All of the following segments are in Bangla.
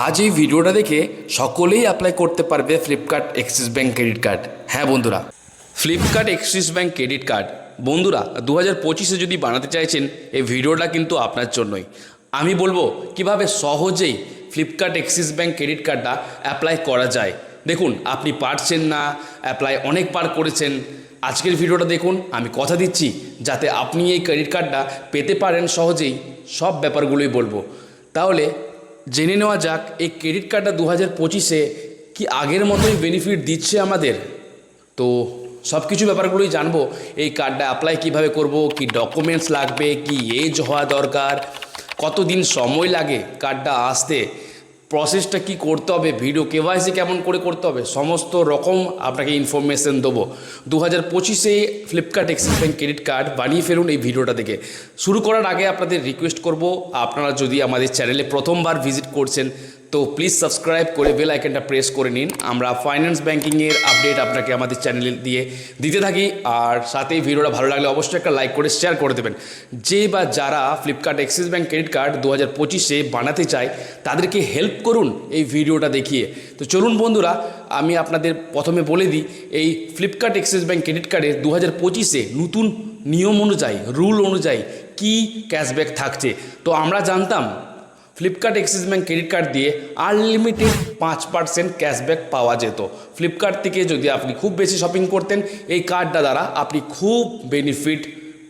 আজ এই ভিডিওটা দেখে সকলেই অ্যাপ্লাই করতে পারবে Flipkart Axis bank credit card হ্যাঁ বন্ধুরা। Flipkart Axis bank credit card বন্ধুরা দু হাজার পঁচিশে যদি বানাতে চাইছেন, এই ভিডিওটা কিন্তু আপনার জন্যই। আমি বলব, কীভাবে সহজেই ফ্লিপকার্ট এক্সিস ব্যাঙ্ক ক্রেডিট কার্ডটা অ্যাপ্লাই করা যায়। দেখুন, আপনি পারছেন না অ্যাপ্লাই অনেকবার করেছেন। আজকের ভিডিওটা দেখুন, আমি কথা দিচ্ছি, যাতে আপনি এই ক্রেডিট কার্ডটা পেতে পারেন সহজেই। সব ব্যাপারগুলোই বলব। তাহলে জেনে নেওয়া যাক, এই ক্রেডিট কার্ডটা দু হাজার পঁচিশে কি আগের মতোই বেনিফিট দিচ্ছে আমাদের? তো সব কিছু ব্যাপারগুলোই জানব। এই কার্ডটা অ্যাপ্লাই কীভাবে করব, কি ডকুমেন্টস লাগবে, কি এজ হওয়া দরকার, কতদিন সময় লাগে কার্ডটা আসতে? প্রসেসটা কি করতে হবে ভিডিও কেওয়াইসি কেমন করে করতে হবে, সমস্ত রকম আপনাকে ইনফরমেশন দেবো। দু হাজার পঁচিশে Flipkart Axis bank credit card বানিয়ে ফেলুন এই ভিডিওটা দেখে। শুরু করার আগে আপনাদের রিকোয়েস্ট করব, আপনারা যদি আমাদের চ্যানেলে প্রথমবার ভিজিট করছেন তো প্লিজ সাবস্ক্রাইব করে বেল আইকনটা প্রেস করে নিন। আমরা ফাইন্যান্স ব্যাঙ্কিংয়ের আপডেট আপনাকে আমাদের চ্যানেলে দিয়ে দিতে থাকি। আর সাথে ভিডিওটা ভালো লাগলে অবশ্যই একটা লাইক করে শেয়ার করে দেবেন। যে বা যারা Flipkart Axis bank credit card দু হাজার পঁচিশে বানাতে চায়, তাদেরকে হেল্প করুন এই ভিডিওটা দেখিয়ে। তো চলুন বন্ধুরা, আমি আপনাদের প্রথমে বলে দিই, এই ফ্লিপকার্ট অ্যাক্সিস ব্যাঙ্ক ক্রেডিট কার্ডের দু হাজার পঁচিশে নতুন নিয়ম অনুযায়ী রুল অনুযায়ী কি ক্যাশব্যাক থাকছে? তো আমরা জানতাম Flipkart Axis bank credit card দিয়ে আনলিমিটেড পাঁচ পার্সেন্ট ক্যাশব্যাক পাওয়া যেত। ফ্লিপকার্ট থেকে যদি আপনি খুব বেশি শপিং করতেন, এই কার্ডটা দ্বারা আপনি খুব বেনিফিট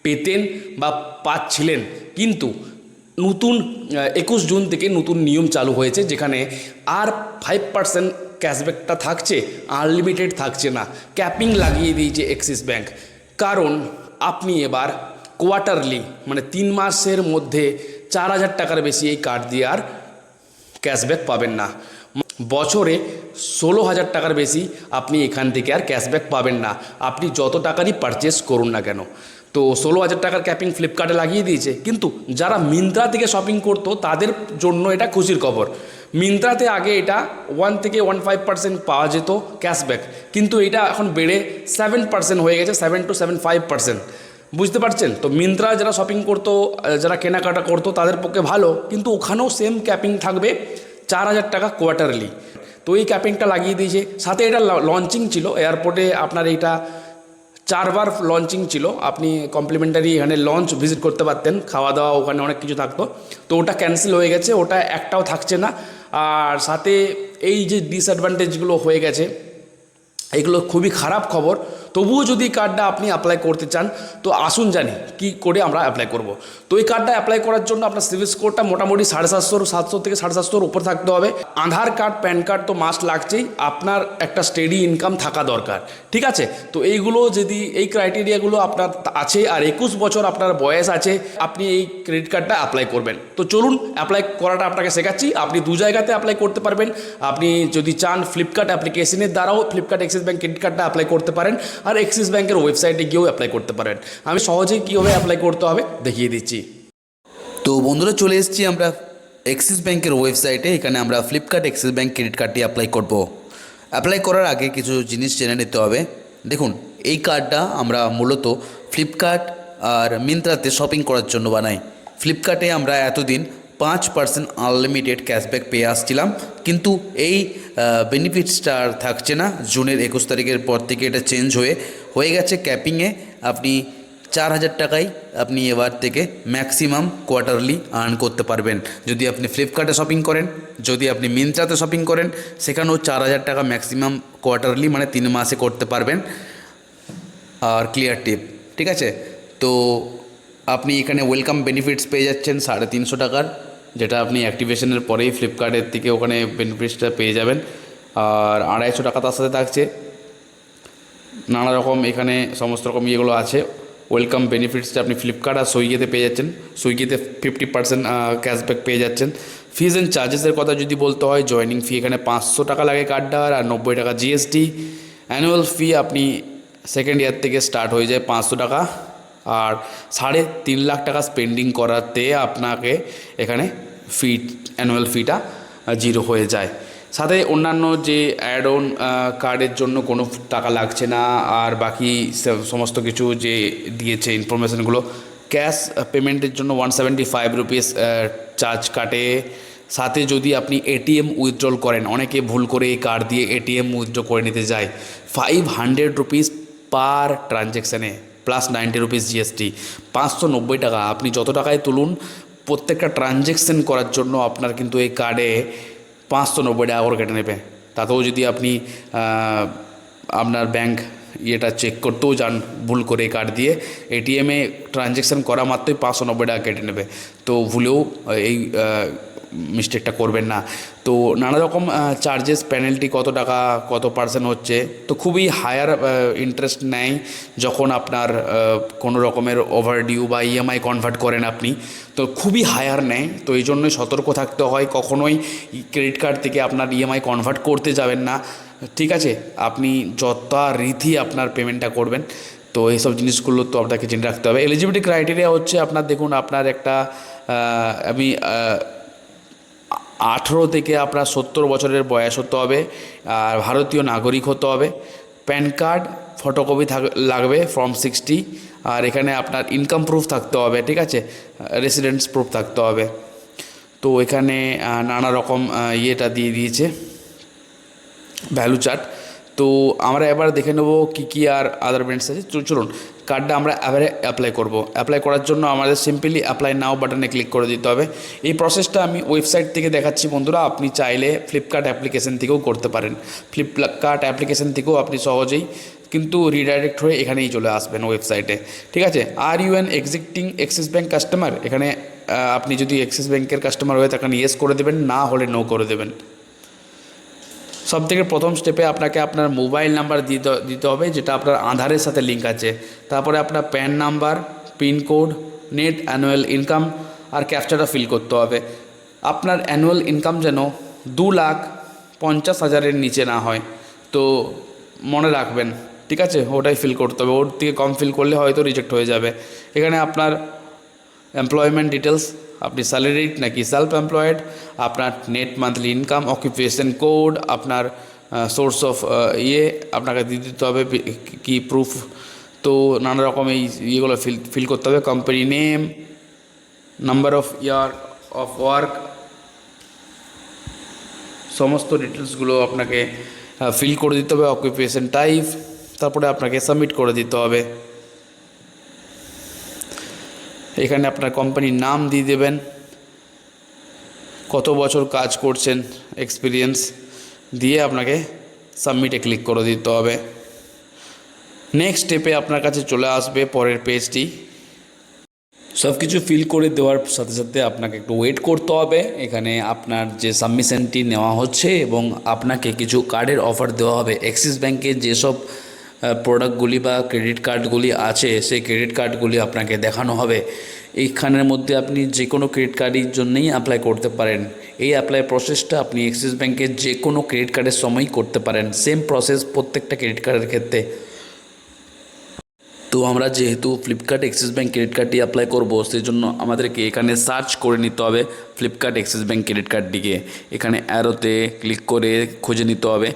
পেতেন বা পাচ্ছিলেন। কিন্তু নতুন একুশ জুন থেকে নতুন নিয়ম চালু হয়েছে, যেখানে আর ফাইভ পার্সেন্ট ক্যাশব্যাকটা থাকছে আনলিমিটেড থাকছে না। ক্যাপিং লাগিয়ে দিয়েছে এক্সিস ব্যাঙ্ক কারণ আপনি এবার কোয়ার্টারলি মানে তিন মাসের মধ্যে চার হাজার টাকার বেশি এই কার্ড দিয়ে আর ক্যাশব্যাক পাবেন না। বছরে ষোলো হাজার টাকার বেশি আপনি এখান থেকে আর ক্যাশব্যাক পাবেন না। আপনি যত টাকারই পারচেস করুন না কেন। তো ষোলো হাজার টাকার ক্যাপিং ফ্লিপকার্টে লাগিয়ে দিয়েছে। কিন্তু যারা মিন্ত্রা থেকে শপিং করতো, তাদের জন্য এটা খুশির খবর। মিন্ত্রাতে আগে এটা ওয়ান থেকে ওয়ান ফাইভ পার্সেন্ট পাওয়া যেত ক্যাশব্যাক কিন্তু এটা এখন বেড়ে সেভেন পার্সেন্ট হয়ে গেছে seven to seven five percent বুঝতে পারছেন? তো মিন্ত্রা যারা শপিং করতো যারা কেনাকাটা করতো, তাদের পক্ষে ভালো, কিন্তু ওখানেও সেম ক্যাপিং থাকবে চার হাজার টাকা কোয়ার্টারলি তো এই ক্যাপিংটা লাগিয়ে দিয়েছে। সাথে এটা লঞ্চিং ছিল এয়ারপোর্টে আপনার এইটা চারবার লঞ্চিং ছিল। আপনি কমপ্লিমেন্টারি এখানে লঞ্চ ভিজিট করতে পারতেন খাওয়া দাওয়া ওখানে অনেক কিছু থাকতো। তো ওটা ক্যান্সেল হয়ে গেছে, ওটা একটাও থাকছে না। আর সাথে এই যে ডিসঅ্যাডভান্টেজগুলো হয়ে গেছে, এগুলো খুবই খারাপ খবর। তবুও যদি কার্ডটা আপনি অ্যাপ্লাই করতে চান, তো আসুন জানি কি করে আমরা অ্যাপ্লাই করব। তো এই কার্ডটা অ্যাপ্লাই করার জন্য আপনার সিভিল স্কোরটা মোটামুটি সাড়ে সাতশোর সাতশো থেকে সাড়ে সাতশোর উপর থাকতে হবে। আধার কার্ড প্যান কার্ড তো মাস্ট লাগছেই, আপনার একটা স্টেডি ইনকাম থাকা দরকার, ঠিক আছে? তো এইগুলো যদি, এই ক্রাইটেরিয়াগুলো আপনার আছে আর একুশ বছর আপনার বয়স আছে, আপনি এই ক্রেডিট কার্ডটা অ্যাপ্লাই করবেন। তো চলুন অ্যাপ্লাই করাটা আপনাকে শেখাচ্ছি, আপনি দু জায়গাতে অ্যাপ্লাই করতে পারবেন। আপনি যদি চান ফ্লিপকার্ট অ্যাপ্লিকেশনের দ্বারাও ফ্লিপকার্ট এক্সিস ব্যাঙ্ক ক্রেডিট কার্ডটা অ্যাপ্লাই করতে পারেন। আর এক্সিস ব্যাঙ্কের ওয়েবসাইটে গিয়েও অ্যাপ্লাই করতে পারেন। আমি সহজেই কীভাবে অ্যাপ্লাই করতে হবে দেখিয়ে দিচ্ছি। তো বন্ধুরা, চলে এসেছি আমরা এক্সিস ব্যাংকের ওয়েবসাইটে এখানে আমরা ফ্লিপকার্ট এক্সিস ব্যাংক ক্রেডিট কার্ডটি অ্যাপ্লাই করব। অ্যাপ্লাই করার আগে কিছু জিনিস জেনে নিতে হবে। দেখুন, এই কার্ডটা আমরা মূলত ফ্লিপকার্ট আর মিন্ত্রাতে শপিং করার জন্য বানাই। ফ্লিপকার্টে আমরা এতদিন পাঁচ পার্সেন্ট আনলিমিটেড ক্যাশব্যাক পেয়ে আসছিলাম। কিন্তু এই বেনিফিটসটা আর থাকছে না। জুনের একুশ তারিখের পর থেকে এটা চেঞ্জ হয়ে হয়ে গেছে ক্যাপিংয়ে আপনি চার হাজার টাকায় আপনি এবার থেকে ম্যাক্সিমাম কোয়ার্টারলি আর্ন করতে পারবেন। যদি আপনি ফ্লিপকার্টে শপিং করেন, যদি আপনি মিন্ত্রাতে শপিং করেন, সেখানেও চার হাজার টাকা ম্যাক্সিমাম কোয়ার্টারলি মানে তিন মাসে করতে পারবেন। আর ক্লিয়ার টিপ ঠিক আছে? তো আপনি এখানে ওয়েলকাম বেনিফিটস পেয়ে যাচ্ছেন সাড়ে তিনশো টাকার। যেটা আপনি অ্যাক্টিভেশনের পরেই ফ্লিপকার্টের থেকে ওখানে বেনিফিটসটা পেয়ে যাবেন। আর আড়াইশো টাকা তার সাথে থাকছে। নানা রকম এখানে সমস্ত রকম ইয়েগুলো আছে। ওয়েলকাম বেনিফিটসটা আপনি ফ্লিপকার্ট আর সুইগিতে পেয়ে যাচ্ছেন। সুইগিতে ফিফটি পার্সেন্ট ক্যাশব্যাক পেয়ে যাচ্ছেন। ফিজ অ্যান্ড চার্জেসের কথা যদি বলতে হয় জয়নিং ফি এখানে পাঁচশো টাকা লাগে কার্ডটার আর নব্বই টাকা জিএসটি অ্যানুয়াল ফি আপনি সেকেন্ড ইয়ার থেকে স্টার্ট হয়ে যায় পাঁচশো টাকা। আর সাড়ে তিন লাখ টাকা স্পেন্ডিং করাতে আপনাকে এখানে ফি অ্যানুয়াল ফিটা জিরো হয়ে যায়। সাথে অন্যান্য যে অ্যাড অন কার্ডের জন্য কোনো টাকা লাগছে না, আর বাকি সমস্ত কিছু যে দিয়েছে ইনফরমেশনগুলো ক্যাশ পেমেন্টের জন্য one seventy five rupees charge কাটে। সাথে যদি আপনি এটিএম উইথড্রল করেন, অনেকে ভুল করে এই কার্ড দিয়ে এটিএম উইথড্র করে নিতে যায়। ফাইভ হান্ড্রেড রুপিস পার ট্রানজ্যাকশানে প্লাস নাইনটি রুপিস জিএসটি পাঁচশো নব্বই টাকা। আপনি যত টাকায় তুলুন, প্রত্যেকটা ট্রানজ্যাকশান করার জন্য আপনার কিন্তু এই কার্ডে পাঁচশো নব্বই টাকা করে কেটে নেবে। তাতেও যদি আপনি আপনার ব্যাংক ইয়েটা চেক করতেও যান ভুল করে কার্ড দিয়ে এটিএমে ট্রানজ্যাকশান করা মাত্রই পাঁচশো নব্বই টাকা কেটে নেবে। তো ভুলেও এই মিস্টেকটা করবেন না। তো নানা রকম চার্জেস পেনাল্টি কত টাকা, কত পার্সেন্ট হচ্ছে, তো খুবই হায়ার ইন্টারেস্ট নেয় যখন আপনার কোনো রকমের ওভারডিউ বা ইএমআই কনভার্ট করেন আপনি। তো খুবই হায়ার নেয়, তো এই জন্যই সতর্ক থাকতে হয়, কখনোই ক্রেডিট কার্ড থেকে আপনার ইএমআই কনভার্ট করতে যাবেন না। ঠিক আছে, আপনি যথারীতি আপনার পেমেন্টটা করবেন। তো এইসব জিনিসগুলো তো আপনাকে জেনে রাখতে হবে। এলিজিবিলিটি ক্রাইটেরিয়া হচ্ছে আপনার, দেখুন, আপনার একটা আমি আঠেরো থেকে আপনার সত্তর বছরের বয়স হতে হবে, আর ভারতীয় নাগরিক হতে হবে। প্যান কার্ড, ফটোকপি থাক, লাগবে, ফর্ম সিক্সটি, আর এখানে আপনার ইনকাম প্রুফ থাকতে হবে, ঠিক আছে? রেসিডেন্স প্রুফ থাকতে হবে। তো এখানে নানা রকম ইয়েটা দিয়ে দিয়েছে, ভ্যালু চার্ট। তো আমরা এবার দেখে নেব কী কী আর আদার বেনিফিটস আছে। চলুন কার্ডটা আমরা এবারে অ্যাপ্লাই করব। অ্যাপ্লাই করার জন্য আমাদের সিম্পলি অ্যাপ্লাই নাও বাটনে ক্লিক করে দিতে হবে। এই প্রসেসটা আমি ওয়েবসাইট থেকে দেখাচ্ছি বন্ধুরা, আপনি চাইলে ফ্লিপকার্ট অ্যাপ্লিকেশন থেকেও করতে পারেন। ফ্লিপকার্ট অ্যাপ্লিকেশন থেকেও আপনি সহজেই কিন্তু রিডাইরেক্ট হয়ে এখানেই চলে আসবেন ওয়েবসাইটে ঠিক আছে? Are you an existing Axis bank customer এখানে আপনি যদি এক্সিস ব্যাঙ্কের কাস্টমার হয়ে থাকেন ইয়েস করে দেবেন, না হলে নো করে দেবেন। সব থেকে প্রথম স্টেপে আপনাকে আপনার মোবাইল নাম্বার দিতে দিতে হবে, যেটা আপনার আধারের সাথে লিঙ্ক আছে। তারপরে আপনার PAN number pincode net annual income আর ক্যাপচারটা ফিল করতে হবে। আপনার অ্যানুয়াল ইনকাম যেন দু লাখ পঞ্চাশ হাজারের নিচে না হয়। তো মনে রাখবেন, ঠিক আছে? ওটাই ফিল করতে হবে। ওর থেকে কম ফিল করলে হয়তো রিজেক্ট হয়ে যাবে। এখানে আপনার এমপ্লয়মেন্ট ডিটেলস আপনি স্যালারি নাকি সেলফ এমপ্লয়েড আপনার net monthly income occupation code আপনার সোর্স অফ ইয়ে আপনাকে দিয়ে দিতে হবে, কি প্রুফ তো নানা রকম এই ইয়েগুলো ফিল ফিল করতে হবে company name number of year of work সমস্ত ডিটেলসগুলো আপনাকে ফিল করে দিতে হবে অকুপেশন টাইপ তারপরে আপনাকে সাবমিট করে দিতে হবে। এখানে আপনার কোম্পানির নাম দিয়ে দেবেন। কত বছর কাজ করছেন এক্সপিরিয়েন্স দিয়ে আপনাকে সাবমিটে ক্লিক করে দিতে হবে। নেক্সট স্টেপে আপনার কাছে চলে আসবে পরের পেজটি সব কিছু ফিল করে দেওয়ার সাথে সাথে আপনাকে একটু ওয়েট করতে হবে। এখানে আপনার যে সাবমিশনটি নেওয়া হচ্ছে এবং আপনাকে কিছু কার্ডের অফার দেওয়া হবে। অ্যাক্সিস ব্যাংকের যেসব প্রোডাক্টগুলি বা ক্রেডিট কার্ডগুলি আছে, সেই ক্রেডিট কার্ডগুলি আপনাকে দেখানো হবে। এইখানের মধ্যে আপনি যে কোনো ক্রেডিট কার্ডের জন্যই অ্যাপ্লাই করতে পারেন। এই অ্যাপ্লাই প্রসেসটা আপনি অ্যাক্সিস ব্যাংকের যে কোনো ক্রেডিট কার্ডের সময়ই করতে পারেন। সেম প্রসেস প্রত্যেকটা ক্রেডিট কার্ডের ক্ষেত্রে। তো আমরা যেহেতু ফ্লিপকার্ট অ্যাক্সিস ব্যাঙ্ক ক্রেডিট কার্ডটি অ্যাপ্লাই করব সেই জন্য আমাদেরকে এখানে সার্চ করে নিতে হবে ফ্লিপকার্ট অ্যাক্সিস ব্যাঙ্ক ক্রেডিট কার্ডটিকে এখানে অ্যারোতে ক্লিক করে খুঁজে নিতে হবে।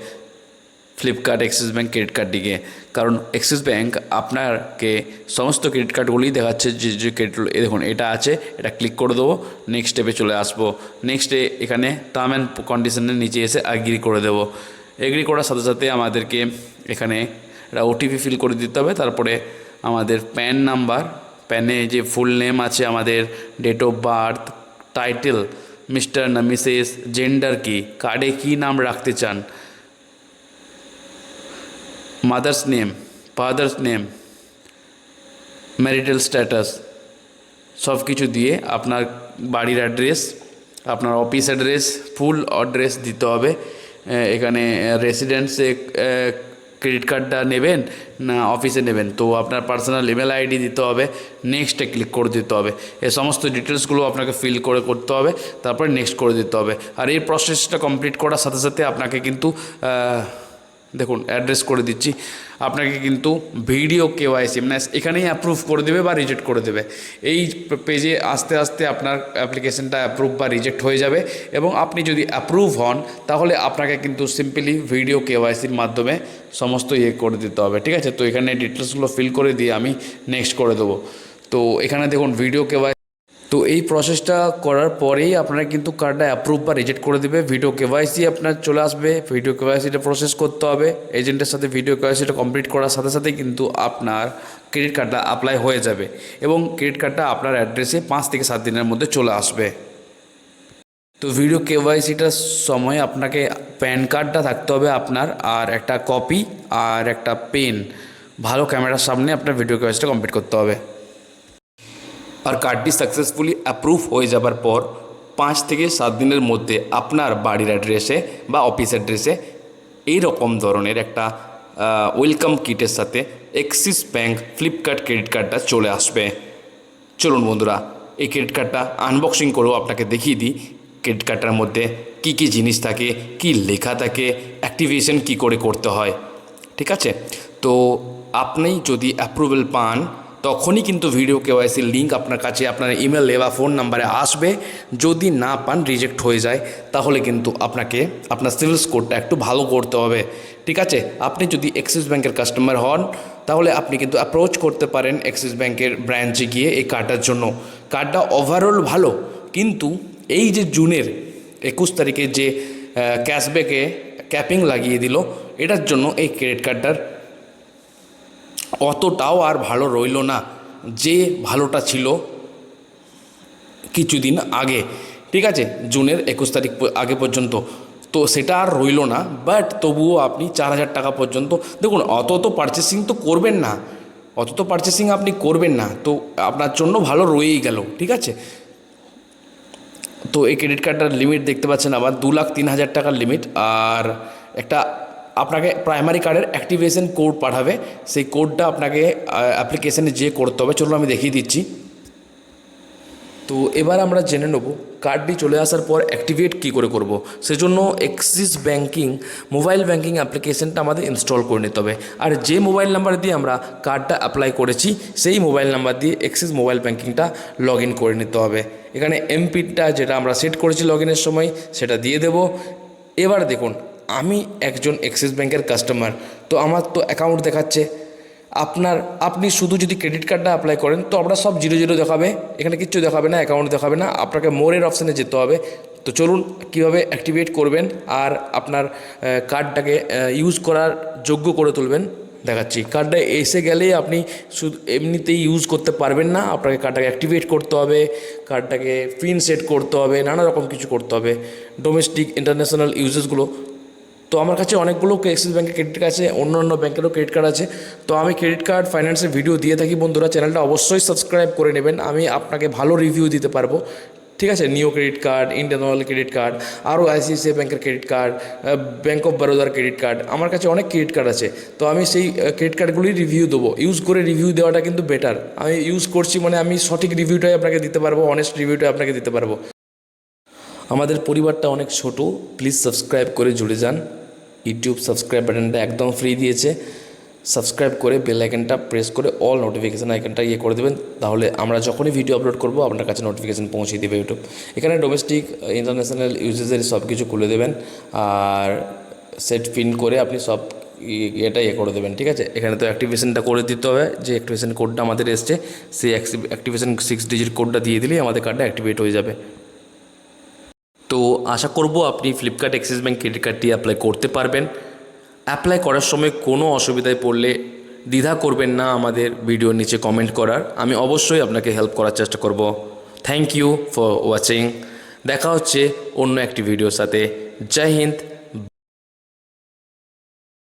ফ্লিপকার্ট অ্যাক্সিস ব্যাঙ্ক ক্রেডিট কার্ডটিকে কারণ অ্যাক্সিস ব্যাঙ্ক আপনাকে সমস্ত ক্রেডিট কার্ডগুলিই দেখাচ্ছে যে যে ক্রেডিট এ দেখুন, এটা আছে, এটা ক্লিক করে দেবো নেক্সট স্টেপে চলে আসব। নেক্সটে এখানে টার্ম অ্যান্ড কন্ডিশনের নিচে এসে এগ্রি করে দেবো। এগ্রি করার সাথে সাথে আমাদেরকে এখানে একটা ওটিপি ফিল করে দিতে হবে। তারপরে আমাদের প্যান নাম্বার প্যানে যে ফুল নেম আছে আমাদের date of birth title mister না মিসেস জেন্ডার কি কার্ডে কী নাম রাখতে চান mother's name father's name marital status সব কিছু দিয়ে আপনার বাড়ির অ্যাড্রেস আপনার অফিস অ্যাড্রেস ফুল অ্যাড্রেস দিতে হবে। এ, এখানে রেসিডেন্সে ক্রেডিট কার্ডটা নেবেন না অফিসে নেবেন। তো আপনার পার্সোনাল ইমেল আইডি দিতে হবে নেক্সটে ক্লিক করে দিতে হবে। এই সমস্ত ডিটেলসগুলো আপনাকে ফিল করে করতে হবে তারপরে নেক্সট করে দিতে হবে। আর এই প্রসেসটা কমপ্লিট করার সাথে সাথে আপনাকে কিন্তু দেখুন অ্যাড্রেস করে দিচ্ছি। আপনাকে কিন্তু ভিডিও কেওয়াইসি মানে এখানেই অ্যাপ্রুভ করে দেবে বা রিজেক্ট করে দেবে। এই পেজে আস্তে আস্তে আপনার অ্যাপ্লিকেশনটা অ্যাপ্রুভ বা রিজেক্ট হয়ে যাবে এবং আপনি যদি অ্যাপ্রুভ হন, তাহলে আপনাকে কিন্তু সিম্পলি ভিডিও কেওয়াইসির মাধ্যমে সমস্ত ইয়ে করে দিতে হবে, ঠিক আছে? তো এখানে ডিটেলসগুলো ফিল করে দিয়ে আমি নেক্সট করে দেবো। তো এখানে দেখুন ভিডিও কেওয়াই তো এই প্রসেসটা করার পরেই আপনারা কিন্তু কার্ডটা অ্যাপ্রুভ বা রিজেক্ট করে দেবে। ভিডিও কেওয়াইসি আপনার চলে আসবে। ভিডিও কেওয়াইসিটা প্রসেস করতে হবে। এজেন্টের সাথে ভিডিও কেওয়াইসিটা কমপ্লিট করার সাথে সাথে কিন্তু আপনার ক্রেডিট কার্ডটা অ্যাপ্লাই হয়ে যাবে এবং ক্রেডিট কার্ডটা আপনার অ্যাড্রেসে পাঁচ থেকে সাত দিনের মধ্যে চলে আসবে। তো ভিডিও কেওয়াইসিটার সময় আপনাকে প্যান কার্ডটা থাকতে হবে আপনার আর একটা কপি আর একটা পেন ভালো ক্যামেরার সামনে আপনার ভিডিও কেওয়াইসিটা কমপ্লিট করতে হবে। আর কার্ডটি সাকসেসফুলি অ্যাপ্রুভ হয়ে যাবার পর পাঁচ থেকে সাত দিনের মধ্যে আপনার বাড়ির অ্যাড্রেসে বা অফিস অ্যাড্রেসে এই রকম ধরনের একটা ওয়েলকাম কিটের সাথে এক্সিস ব্যাঙ্ক ফ্লিপকার্ট ক্রেডিট কার্ডটা চলে আসবে। চলুন বন্ধুরা, এই ক্রেডিট কার্ডটা আনবক্সিং করেও আপনাকে দেখিয়ে দিই। ক্রেডিট কার্ডটার মধ্যে কি কি জিনিস থাকে, কি লেখা থাকে অ্যাক্টিভেশন কি করে করতে হয়, ঠিক আছে? তো আপনি যদি অ্যাপ্রুভেল পান তখনই কিন্তু ভিডিও কেওয়াইসির লিঙ্ক আপনার কাছে, আপনার ইমেলে বা ফোন নাম্বারে আসবে। যদি না পান রিজেক্ট হয়ে যায়, তাহলে কিন্তু আপনাকে, আপনার সিভিল স্কোরটা একটু ভালো করতে হবে। ঠিক আছে? আপনি যদি অ্যাক্সিস ব্যাংকের কাস্টমার হন, তাহলে আপনি কিন্তু অ্যাপ্রোচ করতে পারেন অ্যাক্সিস ব্যাংকের ব্রাঞ্চে গিয়ে এই কার্ডটার জন্য। কার্ডটা ওভারঅল ভালো, কিন্তু এই যে জুনের একুশ তারিখে যে ক্যাশব্যাকে ক্যাপিং লাগিয়ে দিল, এটার জন্য এই ক্রেডিট কার্ডটার অতটাও আর ভালো রইল না, যে ভালোটা ছিল কিছুদিন আগে। ঠিক আছে, জুনের একুশ তারিখ আগে পর্যন্ত। তো সেটা আর রইল না বাট তবুও আপনি চার হাজার টাকা পর্যন্ত, দেখুন, অত তো পারচেসিং তো করবেন না। অত তো পারচেসিং আপনি করবেন না, তো আপনার জন্য ভালো রয়েই গেল, ঠিক আছে? তো এই ক্রেডিট কার্ডটার লিমিট দেখতে পাচ্ছেন আবার দু লাখ তিন হাজার টাকার লিমিট আর একটা আপনাকে প্রাইমারি কার্ডের অ্যাক্টিভেশন কোড পাঠাবে। সেই কোডটা আপনাকে অ্যাপ্লিকেশানে যে করতে হবে। চলুন আমি দেখিয়ে দিচ্ছি। তো এবার আমরা জেনে নেব কার্ডটি চলে আসার পর অ্যাক্টিভেট কী করে করব। সেজন্য এক্সিস ব্যাঙ্কিং মোবাইল ব্যাঙ্কিং অ্যাপ্লিকেশনটা আমাদের ইনস্টল করে নিতে হবে। আর যে মোবাইল নাম্বার দিয়ে আমরা কার্ডটা অ্যাপ্লাই করেছি, সেই মোবাইল নাম্বার দিয়ে এক্সিস মোবাইল ব্যাঙ্কিংটা লগ ইন করে নিতে হবে। এখানে এমপিনটা যেটা আমরা সেট করেছি লগ ইনের সময়, সেটা দিয়ে দেব। এবার দেখুন আমি একজন অ্যাক্সিস ব্যাঙ্কের কাস্টমার তো আমার তো অ্যাকাউন্ট দেখাচ্ছে। আপনার, আপনি শুধু যদি ক্রেডিট কার্ডটা অ্যাপ্লাই করেন, তো আপনার সব জিরো জিরো দেখাবে। এখানে কিচ্ছু দেখাবে না অ্যাকাউন্ট দেখাবে না, আপনাকে মোরের অপশানে যেতে হবে। তো চলুন, কীভাবে অ্যাক্টিভেট করবেন আর আপনার কার্ডটাকে ইউজ করার যোগ্য করে তুলবেন, দেখাচ্ছি। কার্ডটা এসে গেলেই আপনি শুধু এমনিতেই ইউজ করতে পারবেন না, আপনাকে কার্ডটাকে অ্যাক্টিভেট করতে হবে কার্ডটাকে পিন সেট করতে হবে, নানা রকম কিছু করতে হবে। ডোমেস্টিক ইন্টারন্যাশনাল ইউজেসগুলো তো আমার কাছে অনেকগুলো অ্যাক্সিস ব্যাঙ্কের ক্রেডিট কার্ড আছে অন্য অন্য ব্যাঙ্কেরও ক্রেডিট কার্ড আছে। তো আমি ক্রেডিট কার্ড ফাইন্যান্সের ভিডিও দিয়ে থাকি বন্ধুরা চ্যানেলটা অবশ্যই সাবস্ক্রাইব করে নেবেন। আমি আপনাকে ভালো রিভিউ দিতে পারব। ঠিক আছে? Neo credit card Indian oil credit card আরও আইসিআইসিআই ব্যাঙ্কের ক্রেডিট কার্ড ব্যাঙ্ক অফ বরোদার ক্রেডিট কার্ড আমার কাছে অনেক ক্রেডিট কার্ড আছে। তো আমি সেই ক্রেডিট কার্ডগুলির রিভিউ দেবো। ইউজ করে রিভিউ দেওয়াটা কিন্তু বেটার আমি ইউজ করছি মানে আমি সঠিক রিভিউটাই আপনাকে দিতে পারব অনেস্ট রিভিউটাই আপনাকে দিতে পারব। আমাদের পরিবারটা অনেক ছোট। প্লিজ সাবস্ক্রাইব করে জুড়ে যান। ইউটিউব সাবস্ক্রাইব বাটনটা একদম ফ্রি দিয়েছে। সাবস্ক্রাইব করে বেল আইকনটা প্রেস করে অল নোটিফিকেশান আইকনটা ইয়ে করে দেবেন। তাহলে আমরা যখনই ভিডিও আপলোড করব, আপনার কাছে নোটিফিকেশান পৌঁছে দেবে ইউটিউব এখানে ডোমেস্টিক ইন্টারন্যাশনাল ইউজেসের সব কিছু খুলে দেবেন। আর সেট পিন করে আপনি সব এটা ইয়ে করে দেবেন, ঠিক আছে? এখানে তো অ্যাক্টিভেশনটা করে দিতে হবে। যে অ্যাক্টিভেশন কোডটা আমাদের এসছে, সেই অ্যাক্টিভেশন সিক্স ডিজিট কোডটা দিয়ে দিলেই আমাদের কার্ডটা অ্যাক্টিভেট হয়ে যাবে। তো আশা করব আপনি ফ্লিপকার্ট অ্যাক্সিস ব্যাঙ্ক ক্রেডিট কার্ডটি অ্যাপ্লাই করতে পারবেন। অ্যাপ্লাই করার সময় কোনো অসুবিধায় পড়লে দ্বিধা করবেন না আমাদের ভিডিওর নিচে কমেন্ট করার। আমি অবশ্যই আপনাকে হেল্প করার চেষ্টা করব। থ্যাংক ইউ ফর ওয়াচিং দেখা হচ্ছে অন্য একটি ভিডিওর সাথে। জয় হিন্দ।